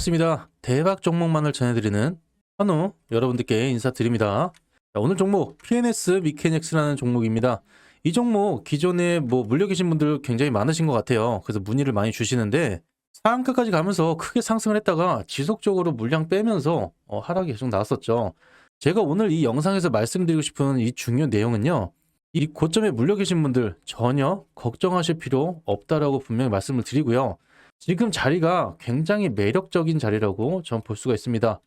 반갑습니다. 대박 종목만을 전해드리는 한우 여러분들께 인사드립니다. 자, 오늘 종목 PNS 미케닉스라는 종목입니다. 이 종목 기존에 뭐 물려 계신 분들 굉장히 많으신 것 같아요. 그래서 문의를 많이 주시는데 상한가까지 가면서 크게 상승을 했다가 지속적으로 물량 빼면서 어, 하락이 계속 나왔었죠. 제가 오늘 이 영상에서 말씀드리고 싶은 이 중요 내용은요. 이 고점에 물려 계신 분들 전혀 걱정하실 필요 없다라고 분명히 말씀을 드리고요. 지금 자리가 굉장히 매력적인 자리라고 전 볼 수가 있습니다.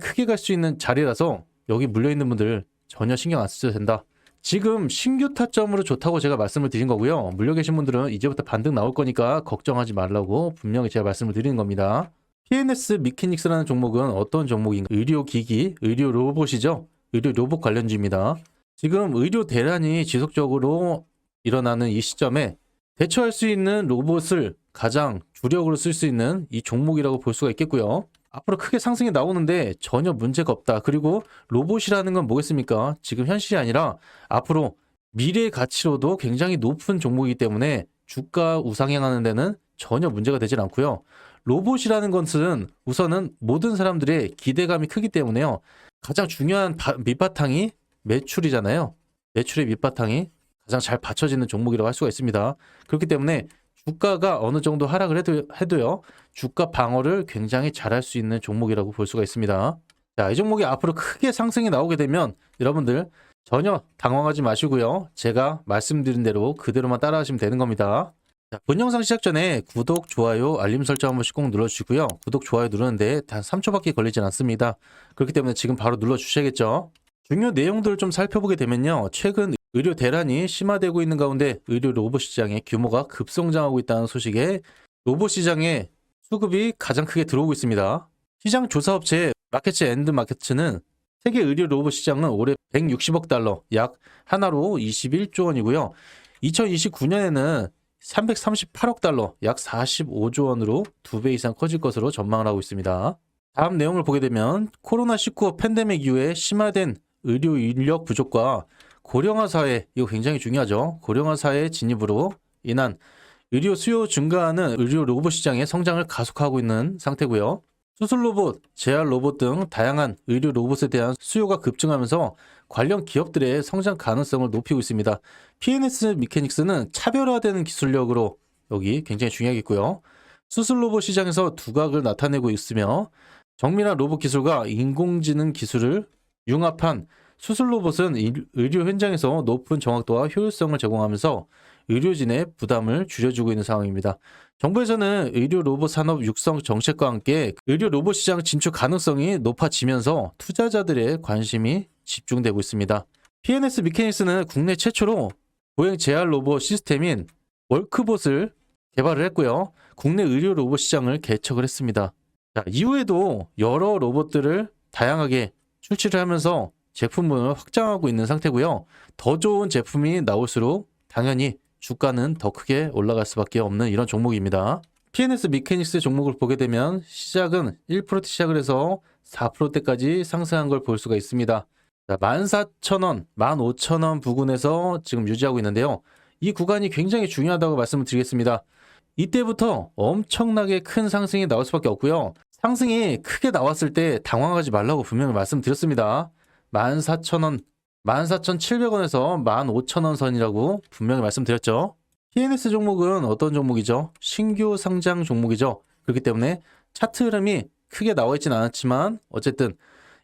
크게 갈 수 있는 자리라서 여기 물려 있는 분들 전혀 신경 안 쓰셔도 된다. 지금 신규 타점으로 좋다고 제가 말씀을 드린 거고요. 물려 계신 분들은 이제부터 반등 나올 거니까 걱정하지 말라고 분명히 제가 말씀을 드리는 겁니다. PNS 미케닉스라는 종목은 어떤 종목인가? 의료기기, 의료 로봇이죠. 의료 로봇 관련주입니다. 지금 의료 대란이 지속적으로 일어나는 이 시점에 대처할 수 있는 로봇을 가장 주력으로 쓸 수 있는 이 종목이라고 볼 수가 있겠고요. 앞으로 크게 상승이 나오는데 전혀 문제가 없다. 그리고 로봇이라는 건 뭐겠습니까? 지금 현실이 아니라 앞으로 미래의 가치로도 굉장히 높은 종목이기 때문에 주가 우상향하는 데는 전혀 문제가 되질 않고요. 로봇이라는 것은 우선은 모든 사람들의 기대감이 크기 때문에요. 가장 중요한 바- 밑바탕이 매출이잖아요. 매출의 밑바탕이 가장 잘 받쳐지는 종목이라고 할 수가 있습니다. 그렇기 때문에 주가가 어느 정도 하락을 해도, 해도요, 주가 방어를 굉장히 잘할 수 있는 종목이라고 볼 수가 있습니다. 자, 이 종목이 앞으로 크게 상승이 나오게 되면 여러분들 전혀 당황하지 마시고요. 제가 말씀드린 대로 그대로만 따라하시면 되는 겁니다. 자, 본 영상 시작 전에 구독, 좋아요, 알림 설정 한 번씩 꼭 눌러주시고요. 구독, 좋아요 누르는데 단 3초밖에 걸리진 않습니다. 그렇기 때문에 지금 바로 눌러주셔야겠죠. 중요 내용들을 좀 살펴보게 되면요. 최근 의료 대란이 심화되고 있는 가운데 의료 로봇 시장의 규모가 급성장하고 있다는 소식에 로봇 시장에 수급이 가장 크게 들어오고 있습니다. 시장 조사 업체 마켓츠 앤드 마켓츠는 세계 의료 로봇 시장은 올해 160억 달러, 약 하나로 21조 원이고요. 2029년에는 338억 달러, 약 45조 원으로 두 배 이상 커질 것으로 전망을 하고 있습니다. 다음 내용을 보게 되면 코로나19 팬데믹 이후에 심화된 의료 인력 부족과 고령화 사회, 이거 굉장히 중요하죠. 고령화 사회 진입으로 인한 의료 수요 증가하는 의료 로봇 시장의 성장을 가속하고 있는 상태고요. 수술 로봇, 재활 로봇 등 다양한 의료 로봇에 대한 수요가 급증하면서 관련 기업들의 성장 가능성을 높이고 있습니다. PNS 미케닉스는 차별화되는 기술력으로 여기 굉장히 중요하겠고요. 수술 로봇 시장에서 두각을 나타내고 있으며 정밀한 로봇 기술과 인공지능 기술을 융합한 수술 로봇은 일- 의료 현장에서 높은 정확도와 효율성을 제공하면서 의료진의 부담을 줄여주고 있는 상황입니다. 정부에서는 의료 로봇 산업 육성 정책과 함께 의료 로봇 시장 진출 가능성이 높아지면서 투자자들의 관심이 집중되고 있습니다. PNS 미케닉스는 국내 최초로 보행 재활 로봇 시스템인 월크봇을 개발을 했고요. 국내 의료 로봇 시장을 개척을 했습니다. 자, 이후에도 여러 로봇들을 다양하게 출시를 하면서 제품을 확장하고 있는 상태고요. 더 좋은 제품이 나올수록 당연히 주가는 더 크게 올라갈 수밖에 없는 이런 종목입니다. PNS 미케닉스 종목을 보게 되면 시작은 1%대 시작을 해서 4%대까지 상승한 걸 볼 수가 있습니다. 자, 14,000원, 15,000원 부근에서 지금 유지하고 있는데요. 이 구간이 굉장히 중요하다고 말씀을 드리겠습니다. 이때부터 엄청나게 큰 상승이 나올 수밖에 없고요. 상승이 크게 나왔을 때 당황하지 말라고 분명히 말씀드렸습니다. 14,000원, 14,700원에서 15,000원 선이라고 분명히 말씀드렸죠. PNS 종목은 어떤 종목이죠? 신규 상장 종목이죠. 그렇기 때문에 차트 흐름이 크게 나와 있진 않았지만 어쨌든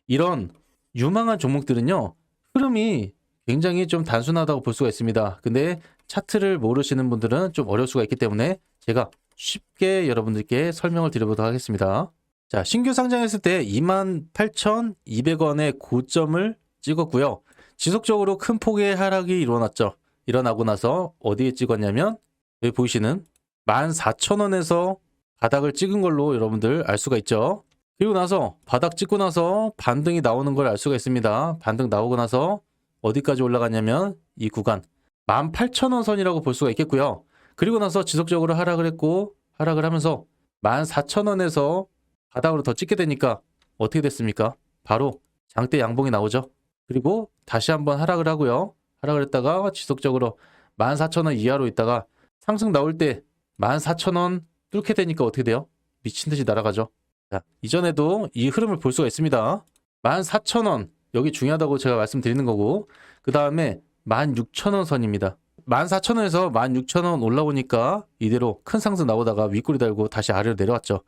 이런 유망한 종목들은요. 흐름이 굉장히 좀 단순하다고 볼 수가 있습니다. 근데 차트를 모르시는 분들은 좀 어려울 수가 있기 때문에 제가 쉽게 여러분들께 설명을 드려보도록 하겠습니다. 자, 신규 상장했을 때 28,200원의 고점을 찍었고요. 지속적으로 큰 폭의 하락이 일어났죠. 일어나고 나서 어디에 찍었냐면 여기 보이시는 14,000원에서 바닥을 찍은 걸로 여러분들 알 수가 있죠. 그리고 나서 바닥 찍고 나서 반등이 나오는 걸 알 수가 있습니다. 반등 나오고 나서 어디까지 올라갔냐면 이 구간 18,000원 선이라고 볼 수가 있겠고요. 그리고 나서 지속적으로 하락을 했고 하락을 하면서 14,000원에서 바닥으로 더 찍게 되니까 어떻게 됐습니까? 바로 장대 양봉이 나오죠. 그리고 다시 한번 하락을 하고요. 하락을 했다가 지속적으로 14,000원 이하로 있다가 상승 나올 때 14,000원 뚫게 되니까 어떻게 돼요? 미친 듯이 날아가죠. 자, 이전에도 이 흐름을 볼 수가 있습니다. 14,000원 여기 중요하다고 제가 말씀드리는 거고 그 다음에 16,000원 선입니다. 14,000원에서 16,000원 올라오니까 이대로 큰 상승 나오다가 윗꼬리 달고 다시 아래로 내려왔죠.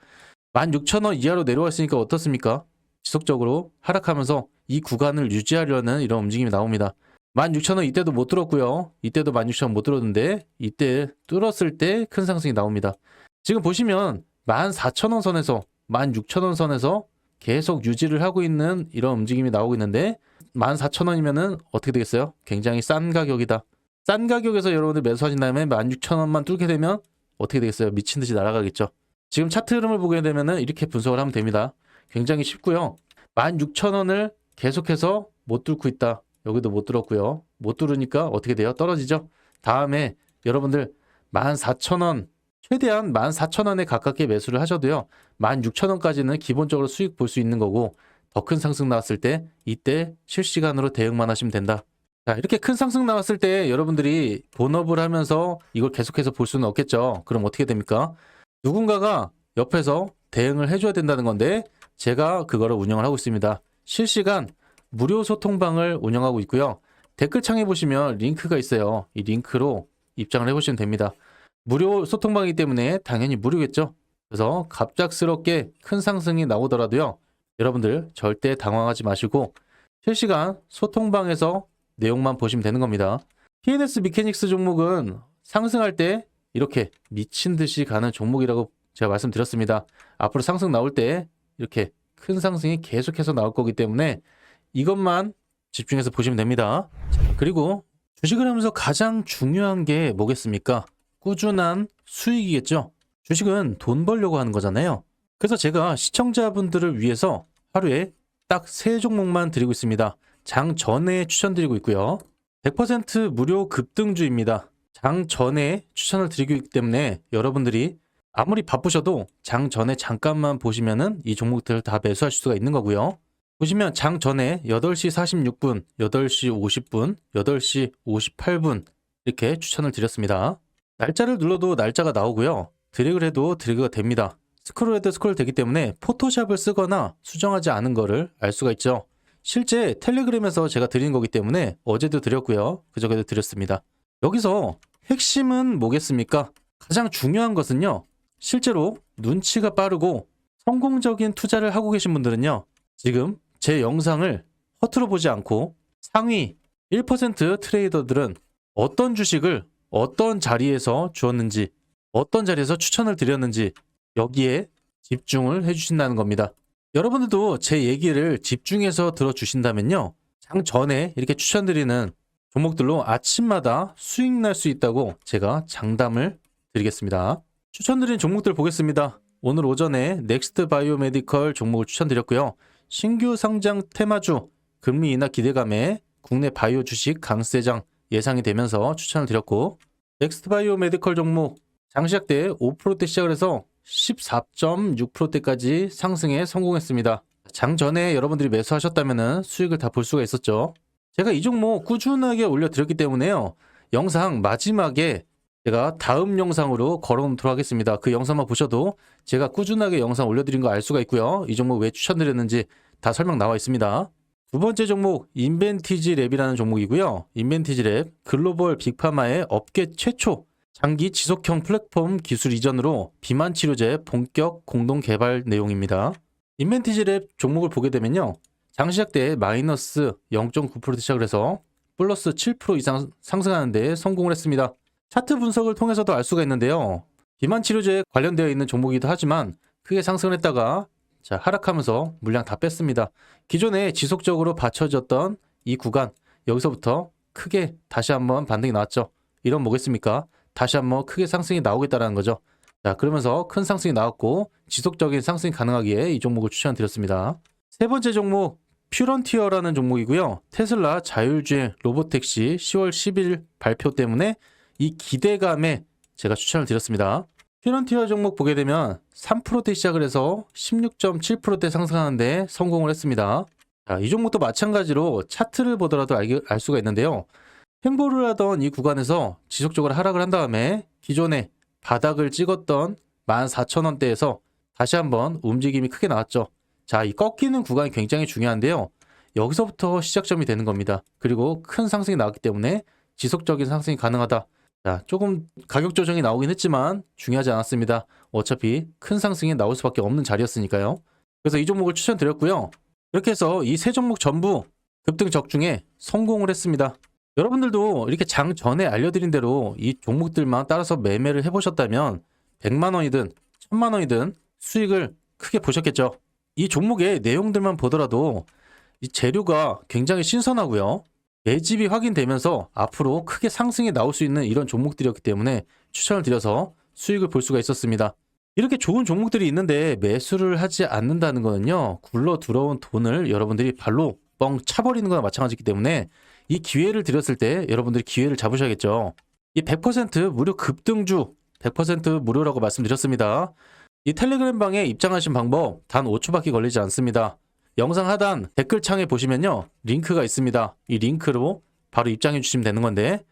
16,000원 이하로 내려왔으니까 어떻습니까? 지속적으로 하락하면서 이 구간을 유지하려는 이런 움직임이 나옵니다. 16,000원 이때도 못 들었고요. 이때도 16,000원 못 들었는데 이때 뚫었을 때 큰 상승이 나옵니다. 지금 보시면 14,000원 선에서 16,000원 선에서 계속 유지를 하고 있는 이런 움직임이 나오고 있는데 14,000원이면은 어떻게 되겠어요? 굉장히 싼 가격이다. 싼 가격에서 여러분들 매수하신 다음에 16,000원만 뚫게 되면 어떻게 되겠어요? 미친 듯이 날아가겠죠. 지금 차트 흐름을 보게 되면은 이렇게 분석을 하면 됩니다. 굉장히 쉽고요. 16,000원을 계속해서 못 뚫고 있다. 여기도 못 뚫었고요. 못 뚫으니까 어떻게 돼요? 떨어지죠. 다음에 여러분들 14,000원 최대한 14,000원에 가깝게 매수를 하셔도요. 16,000원까지는 기본적으로 수익 볼 수 있는 거고 더 큰 상승 나왔을 때 이때 실시간으로 대응만 하시면 된다. 자, 이렇게 큰 상승 나왔을 때 여러분들이 본업을 하면서 이걸 계속해서 볼 수는 없겠죠. 그럼 어떻게 됩니까? 누군가가 옆에서 대응을 해줘야 된다는 건데 제가 그거를 운영을 하고 있습니다. 실시간 무료 소통방을 운영하고 있고요. 댓글창에 보시면 링크가 있어요. 이 링크로 입장을 해보시면 됩니다. 무료 소통방이기 때문에 당연히 무료겠죠. 그래서 갑작스럽게 큰 상승이 나오더라도요. 여러분들 절대 당황하지 마시고 실시간 소통방에서 내용만 보시면 되는 겁니다. PNS 미케닉스 종목은 상승할 때 이렇게 미친 듯이 가는 종목이라고 제가 말씀드렸습니다. 앞으로 상승 나올 때 이렇게 큰 상승이 계속해서 나올 거기 때문에 이것만 집중해서 보시면 됩니다. 자, 그리고 주식을 하면서 가장 중요한 게 뭐겠습니까? 꾸준한 수익이겠죠. 주식은 돈 벌려고 하는 거잖아요. 그래서 제가 시청자분들을 위해서 하루에 딱 세 종목만 드리고 있습니다. 장 전에 추천드리고 있고요. 100% 무료 급등주입니다. 장 전에 추천을 드리고 있기 때문에 여러분들이 아무리 바쁘셔도 장 전에 잠깐만 보시면은 이 종목들 다 매수할 수가 있는 거고요. 보시면 장 전에 8시 46분, 8시 50분, 8시 58분 이렇게 추천을 드렸습니다. 날짜를 눌러도 날짜가 나오고요. 드래그를 해도 드래그가 됩니다. 스크롤 해도 스크롤 되기 때문에 포토샵을 쓰거나 수정하지 않은 거를 알 수가 있죠. 실제 텔레그램에서 제가 드린 거기 때문에 어제도 드렸고요. 그저께도 드렸습니다. 여기서 핵심은 뭐겠습니까? 가장 중요한 것은요. 실제로 눈치가 빠르고 성공적인 투자를 하고 계신 분들은요. 지금 제 영상을 허투루 보지 않고 상위 1% 트레이더들은 어떤 주식을 어떤 자리에서 주었는지, 어떤 자리에서 추천을 드렸는지 여기에 집중을 해주신다는 겁니다. 여러분들도 제 얘기를 집중해서 들어주신다면요. 장 전에 이렇게 추천드리는 종목들로 아침마다 수익 날 수 있다고 제가 장담을 드리겠습니다. 추천드린 종목들 보겠습니다. 오늘 오전에 넥스트 바이오메디컬 종목을 추천드렸고요. 신규 상장 테마주 금리 인하 기대감에 국내 바이오 주식 강세장 예상이 되면서 추천을 드렸고 넥스트 바이오 메디컬 종목 장시작 때 5%대 시작을 해서 14.6%대까지 상승에 성공했습니다. 장 전에 여러분들이 매수하셨다면 수익을 다 볼 수가 있었죠. 제가 이 종목 꾸준하게 올려드렸기 때문에요. 영상 마지막에 제가 다음 영상으로 걸어놓도록 하겠습니다. 그 영상만 보셔도 제가 꾸준하게 영상 올려드린 거 알 수가 있고요. 이 종목 왜 추천드렸는지 다 설명 나와 있습니다. 두 번째 종목 인벤티지 랩이라는 종목이고요. 인벤티지 랩 글로벌 빅파마의 업계 최초 장기 지속형 플랫폼 기술 이전으로 비만 치료제 본격 공동 개발 내용입니다. 인벤티지 랩 종목을 보게 되면요. 장시작 때 마이너스 0.9% 시작을 해서 플러스 7% 이상 상승하는 데 성공을 했습니다. 차트 분석을 통해서도 알 수가 있는데요. 비만 치료제에 관련되어 있는 종목이기도 하지만 크게 상승을 했다가 자, 하락하면서 물량 다 뺐습니다. 기존에 지속적으로 받쳐졌던 이 구간 여기서부터 크게 다시 한번 반등이 나왔죠. 이런 뭐겠습니까? 다시 한번 크게 상승이 나오겠다라는 거죠. 자, 그러면서 큰 상승이 나왔고 지속적인 상승이 가능하기에 이 종목을 추천드렸습니다. 세 번째 종목 퓨런티어라는 종목이고요. 테슬라 자율주행 로보택시 10월 10일 발표 때문에 이 기대감에 제가 추천을 드렸습니다. 퓨런티어 종목 보게 되면 3%대 시작을 해서 16.7%대 상승하는데 성공을 했습니다. 자, 이 종목도 마찬가지로 차트를 보더라도 알, 알 수가 있는데요. 횡보를 하던 이 구간에서 지속적으로 하락을 한 다음에 기존에 바닥을 찍었던 14,000원대에서 다시 한번 움직임이 크게 나왔죠. 자, 이 꺾이는 구간이 굉장히 중요한데요. 여기서부터 시작점이 되는 겁니다. 그리고 큰 상승이 나왔기 때문에 지속적인 상승이 가능하다. 자, 조금 가격 조정이 나오긴 했지만 중요하지 않았습니다. 어차피 큰 상승이 나올 수밖에 없는 자리였으니까요. 그래서 이 종목을 추천드렸고요. 이렇게 해서 이 세 종목 전부 급등 적중에 성공을 했습니다. 여러분들도 이렇게 장 전에 알려드린 대로 이 종목들만 따라서 매매를 해보셨다면 100만 원이든 1000만 원이든 수익을 크게 보셨겠죠. 이 종목의 내용들만 보더라도 이 재료가 굉장히 신선하고요. 매집이 확인되면서 앞으로 크게 상승이 나올 수 있는 이런 종목들이었기 때문에 추천을 드려서 수익을 볼 수가 있었습니다. 이렇게 좋은 종목들이 있는데 매수를 하지 않는다는 거는요. 굴러 들어온 돈을 여러분들이 발로 뻥 차버리는 거나 마찬가지이기 때문에 이 기회를 드렸을 때 여러분들이 기회를 잡으셔야겠죠. 이 100% 무료 급등주 100% 무료라고 말씀드렸습니다. 이 텔레그램 방에 입장하신 방법 단 5초밖에 걸리지 않습니다. 영상 하단 댓글창에 보시면요. 링크가 있습니다. 이 링크로 바로 입장해 주시면 되는 건데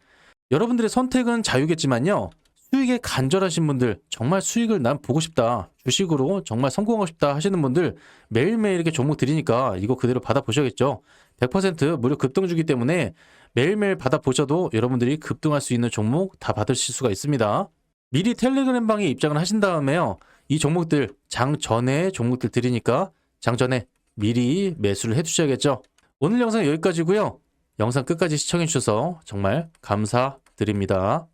여러분들의 선택은 자유겠지만요. 수익에 간절하신 분들 정말 수익을 난 보고 싶다. 주식으로 정말 성공하고 싶다 하시는 분들 매일매일 이렇게 종목 드리니까 이거 그대로 받아보셔야겠죠. 100% 무료 급등주기 때문에 매일매일 받아보셔도 여러분들이 급등할 수 있는 종목 다 받으실 수가 있습니다. 미리 텔레그램 방에 입장을 하신 다음에요. 이 종목들 장 전에 종목들 드리니까 장 전에 미리 매수를 해두셔야겠죠. 오늘 영상 여기까지고요. 영상 끝까지 시청해 주셔서 정말 감사드립니다.